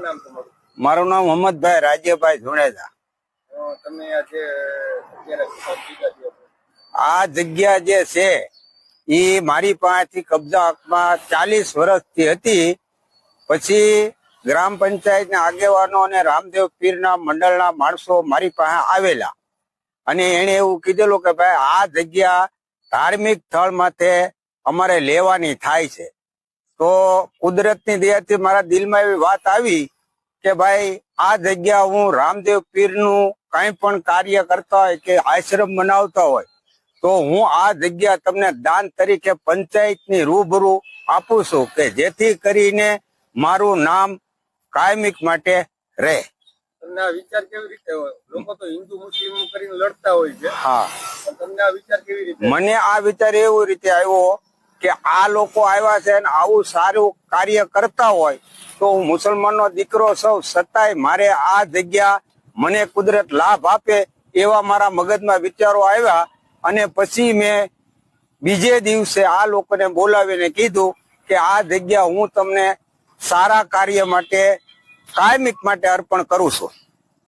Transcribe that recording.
શું નામ તમારું? મારું નામ મોહમ્મદભાઈ રાજ્યભાઈ ધુણેજા. તમે આજે આ જગ્યા જે છે એ મારી પાસેથી કબજા હકમાં ચાલીસ વર્ષથી હતી. પછી ગ્રામ પંચાયતના આગેવાનો અને રામદેવ પીરના મંડળના માણસો મારી પાસે આવેલા. અને એને એવું કીધેલું કે ભાઈ આ જગ્યા ધાર્મિક સ્થળ માટે અમારે લેવાની થાય છે. તો કુદરતની દયાથી મારા દિલમાં એવી વાત આવી કે ભાઈ આ જગ્યા હું રામદેવ પીરનું કંઈ પણ કાર્ય કરતા હોય કે આશ્રમ બનાવતા હોય તો હું આ જગ્યા તમને દાન તરીકે પંચાયતની રૂબરૂ આપું છું કે જેથી કરીને મારું નામ કાયમિક માટે રહે. તમને આ વિચાર કેવી રીતે હોય? લોકો તો હિન્દુ મુસ્લિમ કરીને લડતા હોય છે. હા. તમને આ વિચાર કેવી રીતે મને આ વિચાર એવી રીતે આવ્યો કે આ લોકો આવ્યા છે અને આવું સારું કાર્ય કરતા હોય તો હું મુસલમાનનો દીકરો સૌ છતાંય મારે આ જગ્યા મને કુદરત લાભ આપે એવા મારા મગજમાં વિચારો આવ્યા અને પછી મેં બીજે દિવસે આ લોકોને બોલાવીને કીધું કે આ જગ્યા હું તમને સારા કાર્ય માટે, કાયમિક માટે અર્પણ કરું છું.